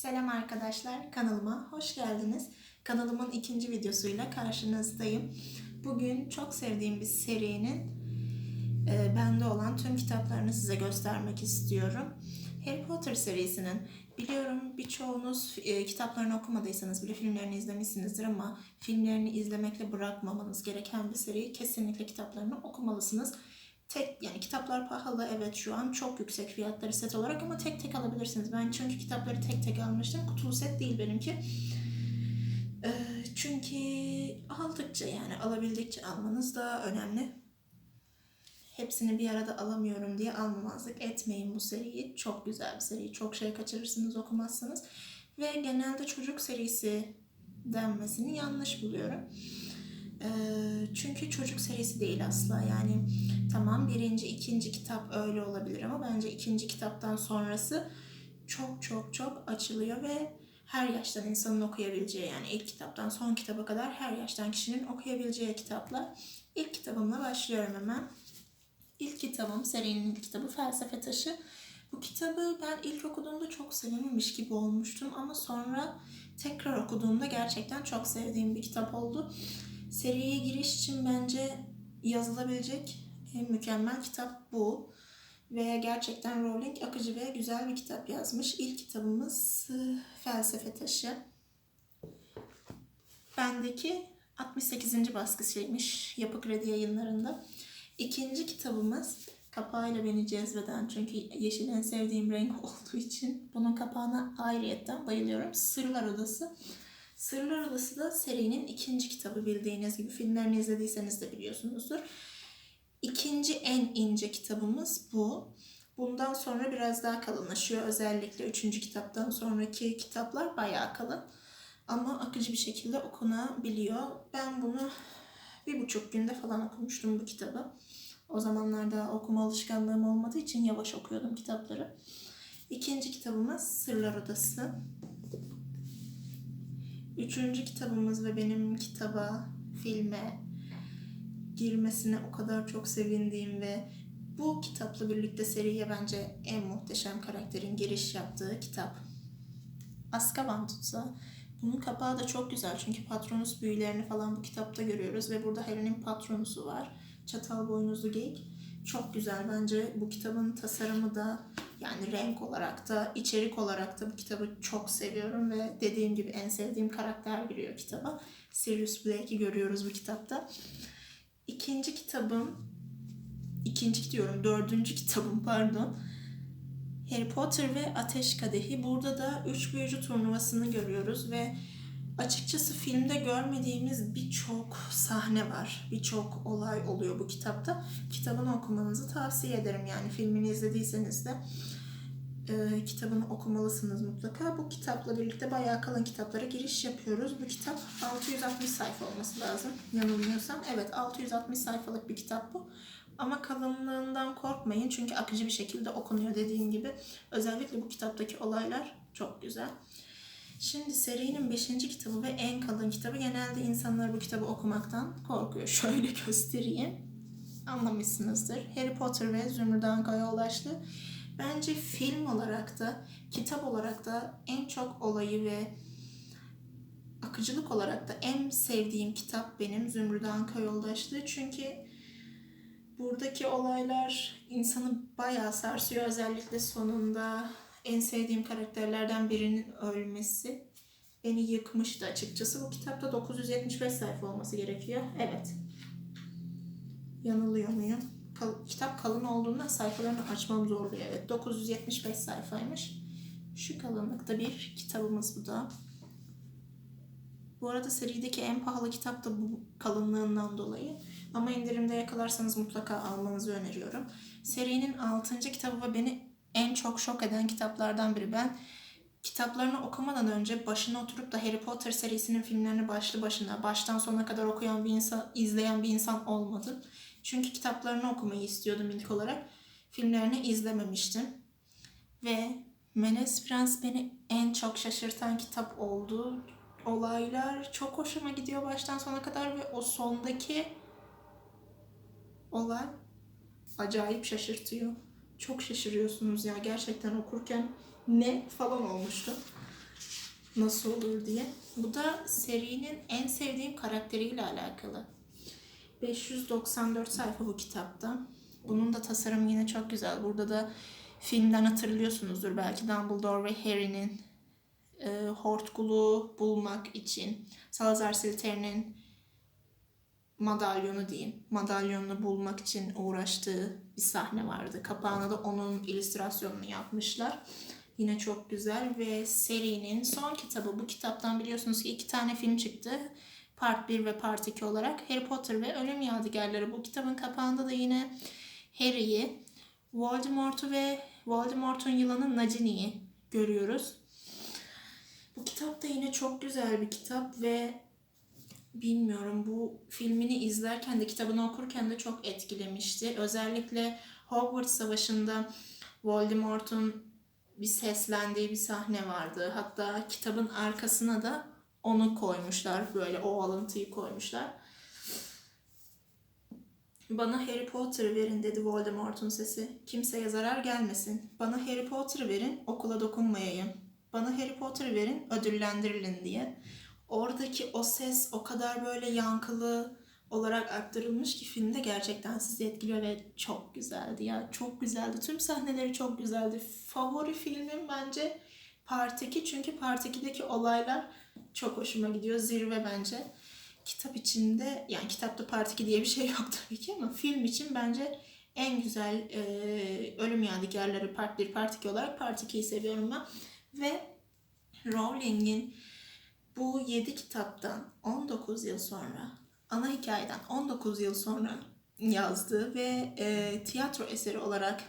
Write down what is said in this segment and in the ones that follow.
Selam arkadaşlar, kanalıma hoş geldiniz. Kanalımın ikinci videosuyla karşınızdayım. Bugün çok sevdiğim bir serinin e, bende olan tüm kitaplarını size göstermek istiyorum. Harry Potter serisinin biliyorum birçoğunuz e, kitaplarını okumadıysanız bile filmlerini izlemişsinizdir ama filmlerini izlemekle bırakmamanız gereken bir seri. Kesinlikle kitaplarını okumalısınız. Tek yani kitaplar pahalı evet şu an çok yüksek fiyatları set olarak ama tek tek alabilirsiniz. Ben çünkü kitapları tek tek almıştım. Kutulu set değil benimki. Ee, çünkü aldıkça yani alabildikçe almanız da önemli. Hepsini bir arada alamıyorum diye almamazlık etmeyin bu seriyi. Çok güzel bir seri. Çok şey kaçırırsınız okumazsanız. Ve genelde çocuk serisi denmesini yanlış buluyorum. Ee, çünkü çocuk serisi değil asla. Yani tamam birinci, ikinci kitap öyle olabilir ama bence ikinci kitaptan sonrası çok çok çok açılıyor ve her yaştan insanın okuyabileceği yani ilk kitaptan son kitaba kadar her yaştan kişinin okuyabileceği kitaplar. İlk kitabımla başlıyorum hemen. İlk kitabım serinin ilk kitabı Felsefe Taşı. Bu kitabı ben ilk okuduğumda çok sevememiş gibi olmuştum ama sonra tekrar okuduğumda gerçekten çok sevdiğim bir kitap oldu. Seriye giriş için bence yazılabilecek en mükemmel kitap bu. Ve gerçekten Rowling akıcı ve güzel bir kitap yazmış. İlk kitabımız e, Felsefe Taşı. Bendeki 68. baskısıymış Yapı Kredi yayınlarında. İkinci kitabımız kapağıyla beni cezbeden çünkü yeşil en sevdiğim renk olduğu için bunun kapağına ayrıyetten bayılıyorum. Sırlar Odası. Sırlar Odası da serinin ikinci kitabı bildiğiniz gibi filmlerini izlediyseniz de biliyorsunuzdur. İkinci en ince kitabımız bu. Bundan sonra biraz daha kalınlaşıyor. Özellikle üçüncü kitaptan sonraki kitaplar bayağı kalın. Ama akıcı bir şekilde okunabiliyor. Ben bunu bir buçuk günde falan okumuştum bu kitabı. O zamanlarda okuma alışkanlığım olmadığı için yavaş okuyordum kitapları. İkinci kitabımız Sırlar Odası. Üçüncü kitabımız ve benim kitaba, filme girmesine o kadar çok sevindiğim ve bu kitapla birlikte seriye bence en muhteşem karakterin giriş yaptığı kitap. Azkaban Tutsağı. Bunun kapağı da çok güzel çünkü Patronus büyülerini falan bu kitapta görüyoruz ve burada Harry'nin Patronusu var. Çatal boynuzlu geyik. Çok güzel bence bu kitabın tasarımı da yani renk olarak da içerik olarak da bu kitabı çok seviyorum ve dediğim gibi en sevdiğim karakter giriyor kitaba. Sirius Blake'i görüyoruz bu kitapta. İkinci kitabım, ikinci diyorum, dördüncü kitabım pardon. Harry Potter ve Ateş Kadehi. Burada da üç büyücü turnuvasını görüyoruz ve açıkçası filmde görmediğimiz birçok sahne var. Birçok olay oluyor bu kitapta. Kitabını okumanızı tavsiye ederim. Yani filmini izlediyseniz de e, kitabını okumalısınız mutlaka. Bu kitapla birlikte bayağı kalın kitaplara giriş yapıyoruz. Bu kitap 660 sayfa olması lazım. Yanılmıyorsam. Evet 660 sayfalık bir kitap bu. Ama kalınlığından korkmayın çünkü akıcı bir şekilde okunuyor dediğim gibi. Özellikle bu kitaptaki olaylar çok güzel. Şimdi serinin 5. kitabı ve en kalın kitabı. Genelde insanlar bu kitabı okumaktan korkuyor. Şöyle göstereyim. Anlamışsınızdır. Harry Potter ve Zümrüt Anka Yoldaşlığı. Bence film olarak da, kitap olarak da en çok olayı ve akıcılık olarak da en sevdiğim kitap benim Zümrüt Anka Yoldaşlığı. Çünkü buradaki olaylar insanı bayağı sarsıyor. Özellikle sonunda en sevdiğim karakterlerden birinin ölmesi beni yıkmıştı açıkçası. Bu kitapta 975 sayfa olması gerekiyor. Evet. Yanılıyor muyum? Kal- kitap kalın olduğunda sayfalarını açmam zorluyor. Evet 975 sayfaymış. Şu kalınlıkta bir kitabımız bu da. Bu arada serideki en pahalı kitap da bu kalınlığından dolayı. Ama indirimde yakalarsanız mutlaka almanızı öneriyorum. Serinin 6. kitabı ve beni en çok şok eden kitaplardan biri. Ben kitaplarını okumadan önce başına oturup da Harry Potter serisinin filmlerini başlı başına, baştan sona kadar okuyan bir insan, izleyen bir insan olmadım. Çünkü kitaplarını okumayı istiyordum ilk olarak. Filmlerini izlememiştim. Ve Menes Prens beni en çok şaşırtan kitap oldu. Olaylar çok hoşuma gidiyor baştan sona kadar ve o sondaki olay acayip şaşırtıyor. Çok şaşırıyorsunuz ya gerçekten okurken ne falan olmuştu. nasıl olur diye. Bu da serinin en sevdiğim karakteriyle alakalı. 594 sayfa bu kitapta. Bunun da tasarımı yine çok güzel. Burada da filmden hatırlıyorsunuzdur belki Dumbledore ve Harry'nin e, Hortkul'u bulmak için Salazar Slytherin'in madalyonu diyeyim. Madalyonunu bulmak için uğraştığı bir sahne vardı. Kapağına da onun illüstrasyonunu yapmışlar. Yine çok güzel ve serinin son kitabı. Bu kitaptan biliyorsunuz ki iki tane film çıktı. Part 1 ve Part 2 olarak Harry Potter ve Ölüm Yadigarları. Bu kitabın kapağında da yine Harry'i, Voldemort'u ve Voldemort'un yılanı Nagini'yi görüyoruz. Bu kitap da yine çok güzel bir kitap ve bilmiyorum bu filmini izlerken de kitabını okurken de çok etkilemişti. Özellikle Hogwarts Savaşı'nda Voldemort'un bir seslendiği bir sahne vardı. Hatta kitabın arkasına da onu koymuşlar. Böyle o alıntıyı koymuşlar. Bana Harry Potter verin dedi Voldemort'un sesi. Kimseye zarar gelmesin. Bana Harry Potter verin okula dokunmayayım. Bana Harry Potter verin ödüllendirilin diye. Oradaki o ses o kadar böyle yankılı olarak aktarılmış ki filmde gerçekten sizi etkiliyor ve çok güzeldi ya. Çok güzeldi. Tüm sahneleri çok güzeldi. Favori filmim bence Part 2 çünkü Part 2'deki olaylar çok hoşuma gidiyor. Zirve bence. Kitap içinde yani kitapta Part 2 diye bir şey yok tabii ki ama film için bence en güzel e, Ölüm Yadigarları Part 1, Part 2 olarak Part 2'yi seviyorum ben. Ve Rowling'in bu 7 kitaptan 19 yıl sonra, ana hikayeden 19 yıl sonra yazdığı ve e, tiyatro eseri olarak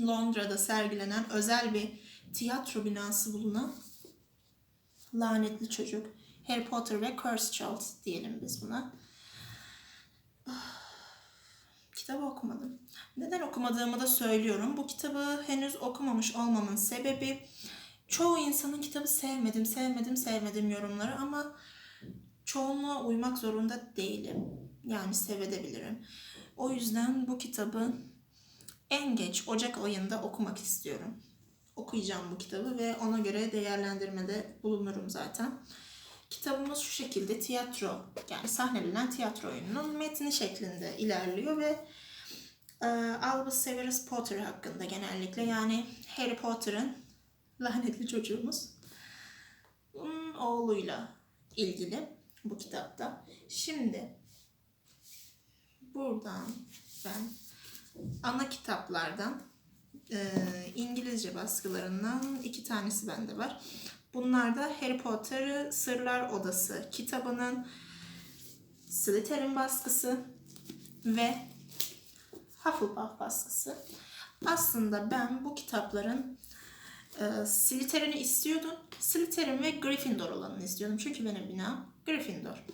Londra'da sergilenen özel bir tiyatro binası bulunan Lanetli Çocuk, Harry Potter ve Cursed Child diyelim biz buna. Kitabı okumadım. Neden okumadığımı da söylüyorum. Bu kitabı henüz okumamış olmamın sebebi çoğu insanın kitabı sevmedim, sevmedim, sevmedim yorumları ama çoğunluğa uymak zorunda değilim. Yani sevebilirim. O yüzden bu kitabı en geç Ocak ayında okumak istiyorum. Okuyacağım bu kitabı ve ona göre değerlendirmede bulunurum zaten. Kitabımız şu şekilde tiyatro yani sahnelenen tiyatro oyununun metni şeklinde ilerliyor ve e, Albus Severus Potter hakkında genellikle yani Harry Potter'ın lanetli çocuğumuz bunun oğluyla ilgili bu kitapta. Şimdi buradan ben ana kitaplardan e, İngilizce baskılarından iki tanesi bende var. Bunlar da Harry Potter'ı Sırlar Odası kitabının Slytherin baskısı ve Hufflepuff baskısı. Aslında ben bu kitapların e, Slytherin'i istiyordum. Slytherin ve Gryffindor olanını istiyordum. Çünkü benim binam Gryffindor.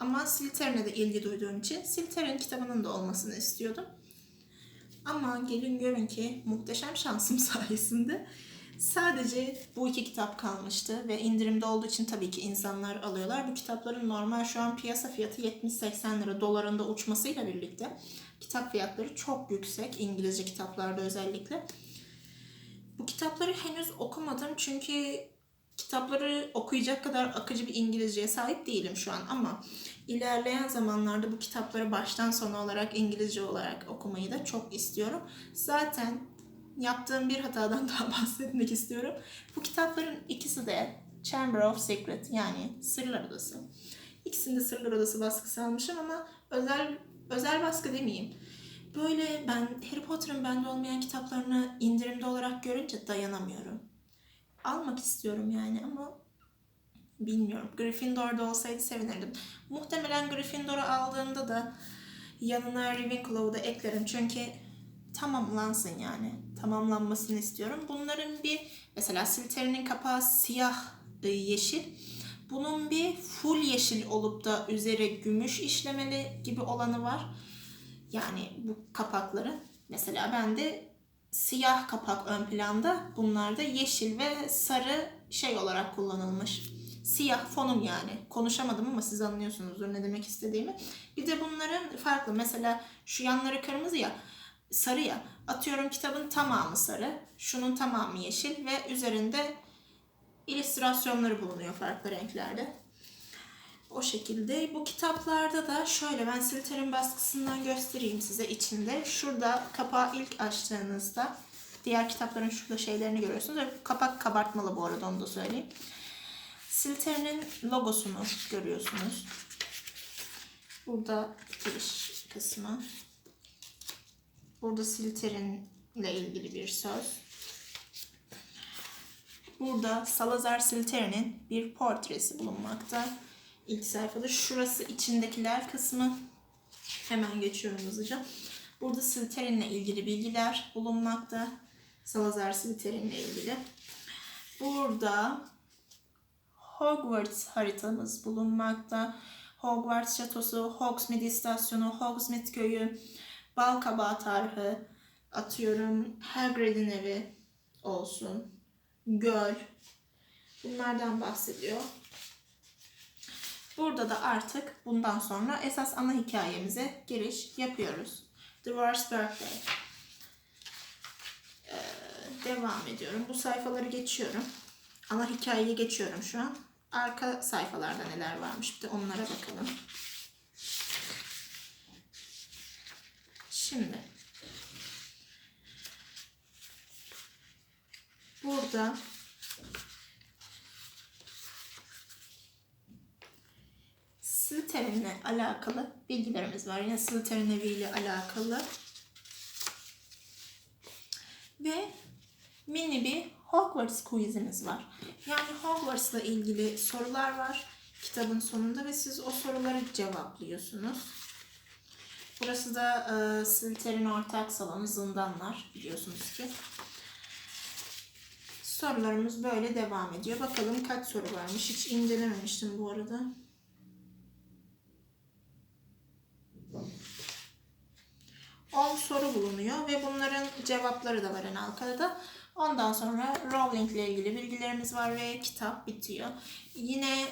Ama Slytherin'e de ilgi duyduğum için Slytherin kitabının da olmasını istiyordum. Ama gelin görün ki muhteşem şansım sayesinde sadece bu iki kitap kalmıştı ve indirimde olduğu için tabii ki insanlar alıyorlar. Bu kitapların normal şu an piyasa fiyatı 70-80 lira dolarında uçmasıyla birlikte kitap fiyatları çok yüksek İngilizce kitaplarda özellikle. Bu kitapları henüz okumadım çünkü kitapları okuyacak kadar akıcı bir İngilizceye sahip değilim şu an ama ilerleyen zamanlarda bu kitapları baştan sona olarak İngilizce olarak okumayı da çok istiyorum. Zaten yaptığım bir hatadan daha bahsetmek istiyorum. Bu kitapların ikisi de Chamber of Secret yani Sırlar Odası. İkisinde Sırlar Odası baskısı almışım ama özel özel baskı demeyeyim. Böyle ben Harry Potter'ın bende olmayan kitaplarını indirimde olarak görünce dayanamıyorum. Almak istiyorum yani ama bilmiyorum. Gryffindor'da olsaydı sevinirdim. Muhtemelen Gryffindor'u aldığımda da yanına Ravenclaw'u da eklerim. Çünkü tamamlansın yani. Tamamlanmasını istiyorum. Bunların bir mesela Slytherin'in kapağı siyah e, yeşil. Bunun bir full yeşil olup da üzeri gümüş işlemeli gibi olanı var. Yani bu kapakların. Mesela bende siyah kapak ön planda. Bunlar da yeşil ve sarı şey olarak kullanılmış. Siyah fonum yani. Konuşamadım ama siz anlıyorsunuzdur ne demek istediğimi. Bir de bunların farklı. Mesela şu yanları kırmızı ya, sarı ya. Atıyorum kitabın tamamı sarı, şunun tamamı yeşil ve üzerinde illüstrasyonları bulunuyor farklı renklerde. O şekilde. Bu kitaplarda da şöyle ben Silter'in baskısından göstereyim size içinde. Şurada kapağı ilk açtığınızda diğer kitapların şurada şeylerini görüyorsunuz. Kapak kabartmalı bu arada onu da söyleyeyim. Silter'in logosunu görüyorsunuz. Burada giriş kısmı. Burada Silter'in ile ilgili bir söz. Burada Salazar Silter'in bir portresi bulunmakta. İlk sayfada. Şurası içindekiler kısmı. Hemen geçiyorum hızlıca. Burada Silterin'le ilgili bilgiler bulunmakta. Salazar Silterin'le ilgili. Burada Hogwarts haritamız bulunmakta. Hogwarts Şatosu, Hogsmeade İstasyonu, Hogsmeade Köyü, Balkabağı Tarhı, atıyorum Hagrid'in evi olsun, göl. Bunlardan bahsediyor. Burada da artık bundan sonra esas ana hikayemize giriş yapıyoruz. The War's Birthday. Ee, devam ediyorum. Bu sayfaları geçiyorum. Ana hikayeye geçiyorum şu an. Arka sayfalarda neler varmış bir de onlara bakalım. Şimdi burada Slytherin'le alakalı bilgilerimiz var. Yine Slytherin eviyle alakalı. Ve mini bir Hogwarts quizimiz var. Yani Hogwarts'la ilgili sorular var kitabın sonunda ve siz o soruları cevaplıyorsunuz. Burası da e, Slytherin ortak salonu zindanlar biliyorsunuz ki. Sorularımız böyle devam ediyor. Bakalım kaç soru varmış. Hiç incelememiştim bu arada. On soru bulunuyor ve bunların cevapları da var en arkada. Ondan sonra Rowling ile ilgili bilgilerimiz var ve kitap bitiyor. Yine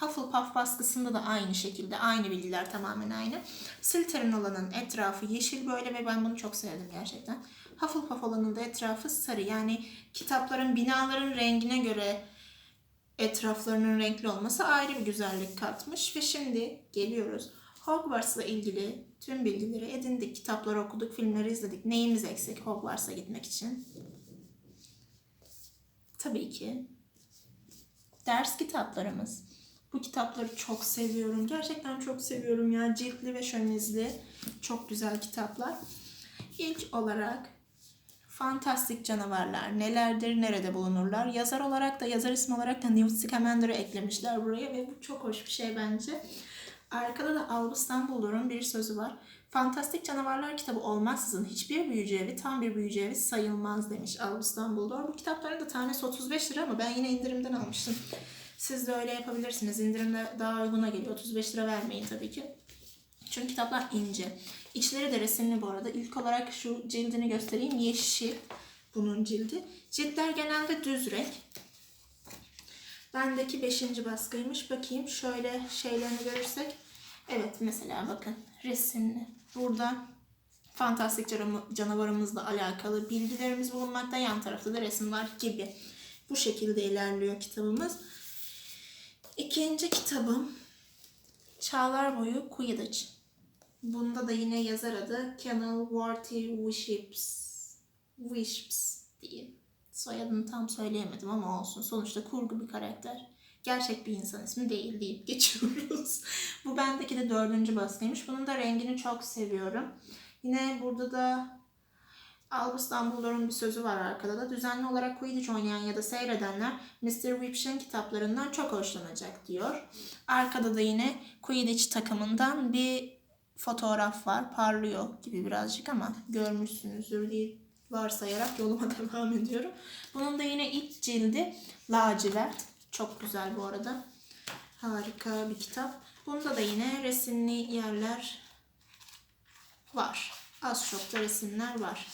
Hufflepuff baskısında da aynı şekilde aynı bilgiler tamamen aynı. Slytherin olanın etrafı yeşil böyle ve ben bunu çok sevdim gerçekten. Hufflepuff olanın da etrafı sarı. Yani kitapların binaların rengine göre etraflarının renkli olması ayrı bir güzellik katmış ve şimdi geliyoruz. Hogwarts'la ilgili tüm bilgileri edindik. Kitapları okuduk, filmleri izledik. Neyimiz eksik Hogwarts'a gitmek için? Tabii ki ders kitaplarımız. Bu kitapları çok seviyorum. Gerçekten çok seviyorum ya. Ciltli ve şömizli. Çok güzel kitaplar. İlk olarak Fantastik canavarlar nelerdir, nerede bulunurlar? Yazar olarak da, yazar ismi olarak da Newt Scamander'ı eklemişler buraya ve bu çok hoş bir şey bence. Arkada da Albus Dumbledore'un bir sözü var. Fantastik Canavarlar kitabı olmaksızın hiçbir büyücü evi tam bir büyücü evi sayılmaz demiş Albus Dumbledore. Bu kitapların da tanesi 35 lira ama ben yine indirimden almıştım. Siz de öyle yapabilirsiniz. İndirimde daha uyguna geliyor. 35 lira vermeyin tabii ki. Çünkü kitaplar ince. İçleri de resimli bu arada. İlk olarak şu cildini göstereyim. Yeşil bunun cildi. Ciltler genelde düz renk. Bendeki 5. baskıymış. Bakayım şöyle şeylerini görürsek. Evet mesela bakın resimli. Burada fantastik canavarımızla alakalı bilgilerimiz bulunmakta. Yan tarafta da resim var gibi. Bu şekilde ilerliyor kitabımız. İkinci kitabım Çağlar Boyu Quidditch. Bunda da yine yazar adı Kennel Warty Wiships. Wiships diye. Soyadını tam söyleyemedim ama olsun. Sonuçta kurgu bir karakter. Gerçek bir insan ismi değil deyip geçiyoruz. Bu bendeki de dördüncü baskıymış. Bunun da rengini çok seviyorum. Yine burada da Albus Dumbledore'un bir sözü var arkada da. Düzenli olarak Quidditch oynayan ya da seyredenler Mr. Whips'in kitaplarından çok hoşlanacak diyor. Arkada da yine Quidditch takımından bir fotoğraf var. Parlıyor gibi birazcık ama görmüşsünüzdür diye varsayarak yoluma devam ediyorum. Bunun da yine ilk cildi lacivert. Çok güzel bu arada. Harika bir kitap. Bunda da yine resimli yerler var. Az çok da resimler var.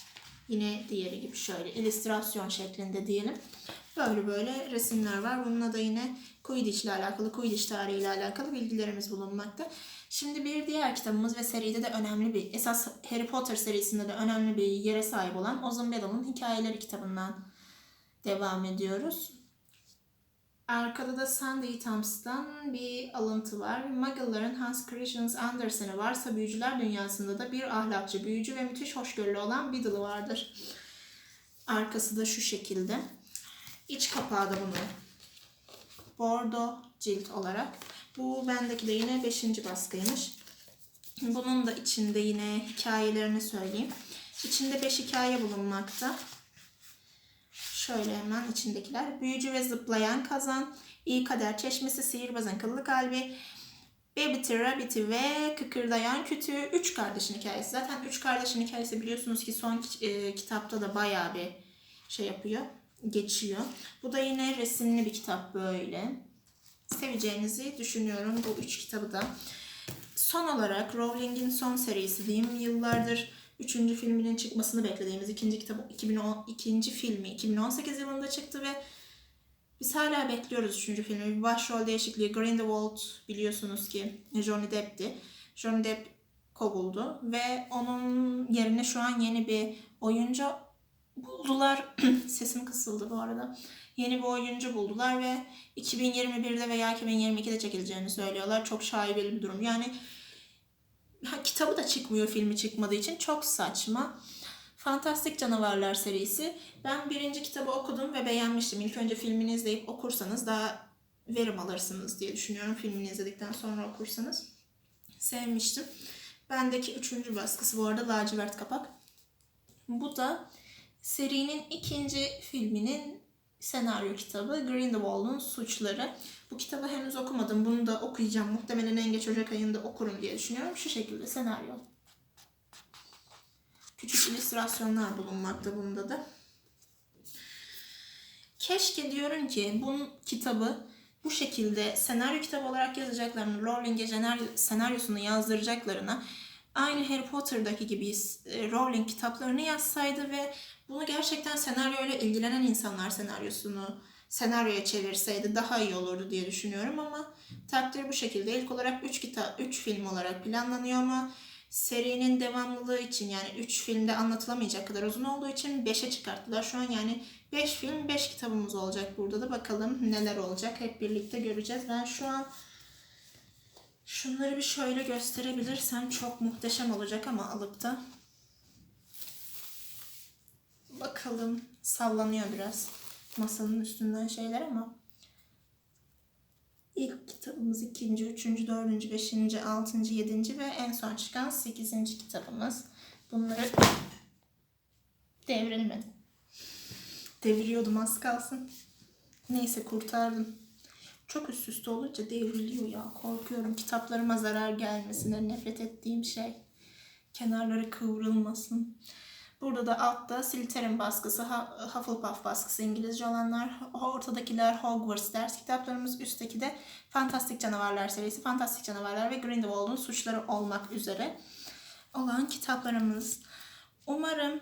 Yine diğeri gibi şöyle illüstrasyon şeklinde diyelim. Böyle böyle resimler var. Bununla da yine Quidditch ile alakalı, Quidditch tarihi ile alakalı bilgilerimiz bulunmakta. Şimdi bir diğer kitabımız ve seride de önemli bir, esas Harry Potter serisinde de önemli bir yere sahip olan Ozan Bedel'ın Hikayeleri kitabından devam ediyoruz. Arkada da Sunday Times'tan bir alıntı var. Muggle'ların Hans Christian Andersen'i varsa büyücüler dünyasında da bir ahlakçı, büyücü ve müthiş hoşgörülü olan Biddle vardır. Arkası da şu şekilde. İç kapağı da bunun. Bordo cilt olarak. Bu bendeki de yine 5. baskıymış. Bunun da içinde yine hikayelerini söyleyeyim. İçinde 5 hikaye bulunmakta. Şöyle hemen içindekiler. Büyücü ve zıplayan kazan, iyi kader çeşmesi, sihirbazın kıllı kalbi, Baby Rabbit'i ve kıkırdayan kütüğü. Üç kardeşin hikayesi. Zaten üç kardeşin hikayesi biliyorsunuz ki son e, kitapta da bayağı bir şey yapıyor. Geçiyor. Bu da yine resimli bir kitap böyle. Seveceğinizi düşünüyorum bu üç kitabı da. Son olarak Rowling'in son serisi diyeyim. Yıllardır üçüncü filminin çıkmasını beklediğimiz ikinci kitabı 2010 ikinci filmi 2018 yılında çıktı ve biz hala bekliyoruz üçüncü filmi. Bir başrol değişikliği Grindelwald biliyorsunuz ki Johnny Depp'ti. Johnny Depp kovuldu ve onun yerine şu an yeni bir oyuncu buldular. Sesim kısıldı bu arada. Yeni bir oyuncu buldular ve 2021'de veya 2022'de çekileceğini söylüyorlar. Çok şaibeli bir durum. Yani ha, kitabı da çıkmıyor filmi çıkmadığı için çok saçma. Fantastik Canavarlar serisi. Ben birinci kitabı okudum ve beğenmiştim. İlk önce filmini izleyip okursanız daha verim alırsınız diye düşünüyorum. Filmini izledikten sonra okursanız. Sevmiştim. Bendeki üçüncü baskısı bu arada lacivert kapak. Bu da serinin ikinci filminin senaryo kitabı Grindelwald'un Suçları. Bu kitabı henüz okumadım. Bunu da okuyacağım. Muhtemelen en geç Ocak ayında okurum diye düşünüyorum. Şu şekilde senaryo. Küçük illüstrasyonlar bulunmakta bunda da. Keşke diyorum ki bunun kitabı bu şekilde senaryo kitabı olarak yazacaklarını, Rowling'e senaryo- senaryosunu yazdıracaklarına aynı Harry Potter'daki gibi e, Rowling kitaplarını yazsaydı ve bunu gerçekten senaryoyla ilgilenen insanlar senaryosunu senaryoya çevirseydi daha iyi olurdu diye düşünüyorum ama takdir bu şekilde. İlk olarak 3 kitap 3 film olarak planlanıyor ama serinin devamlılığı için yani 3 filmde anlatılamayacak kadar uzun olduğu için 5'e çıkarttılar. Şu an yani 5 film 5 kitabımız olacak burada da bakalım neler olacak hep birlikte göreceğiz. Ben şu an şunları bir şöyle gösterebilirsem çok muhteşem olacak ama alıp da bakalım sallanıyor biraz masanın üstünden şeyler ama İlk kitabımız ikinci, üçüncü, dördüncü, beşinci, altıncı, yedinci ve en son çıkan sekizinci kitabımız. Bunları devrilmedi. Deviriyordum az kalsın. Neyse kurtardım. Çok üst üste olunca devriliyor ya. Korkuyorum kitaplarıma zarar gelmesine nefret ettiğim şey. Kenarları kıvrılmasın. Burada da altta Slytherin baskısı, Hufflepuff baskısı İngilizce olanlar, ortadakiler Hogwarts ders kitaplarımız, üstteki de Fantastik Canavarlar serisi, Fantastik Canavarlar ve Grindelwald'un suçları olmak üzere olan kitaplarımız. Umarım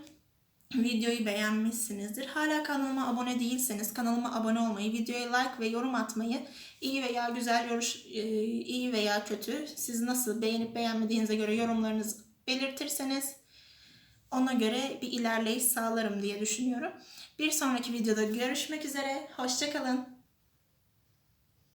videoyu beğenmişsinizdir. Hala kanalıma abone değilseniz kanalıma abone olmayı, videoya like ve yorum atmayı, iyi veya güzel, yoruş, e, iyi veya kötü, siz nasıl beğenip beğenmediğinize göre yorumlarınızı belirtirseniz ona göre bir ilerleyiş sağlarım diye düşünüyorum. Bir sonraki videoda görüşmek üzere. Hoşçakalın.